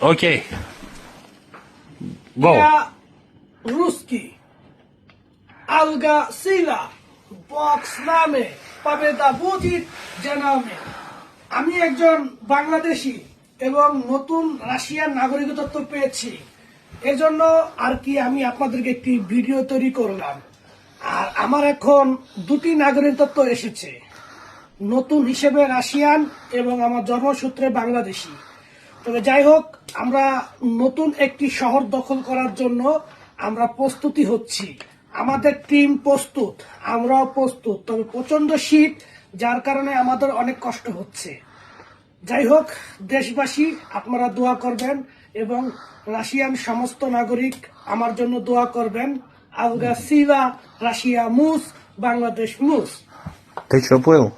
Окей. Go. Я русский. Алга сила. Бог с нами. Победа будет за нами. আমি একজন বাংলাদেশি এবং নতুন রাশিয়ান নাগরিকত্ব পেয়েছি এজন্য আর কি আমি আপনাদেরকে একটি ভিডিও তৈরি করলাম আর আমার এখন দুটি নাগরিকত্ব এসেছে নতুন হিসেবে রাশিয়ান এবং আমার জন্মসূত্রে বাংলাদেশি তবে যাই হোক আমরা নতুন একটি শহর দখল করার জন্য আমরা প্রস্তুতি হচ্ছি আমাদের টিম প্রস্তুত আমরাও প্রস্তুত তবে প্রচন্ড শীত যার কারণে আমাদের অনেক কষ্ট হচ্ছে যাই হোক দেশবাসী আপনারা দোয়া করবেন এবং রাশিয়ান সমস্ত নাগরিক আমার জন্য দোয়া করবেন আলগা সিভা রাশিয়া মুস বাংলাদেশ মুস Ты что, плыл?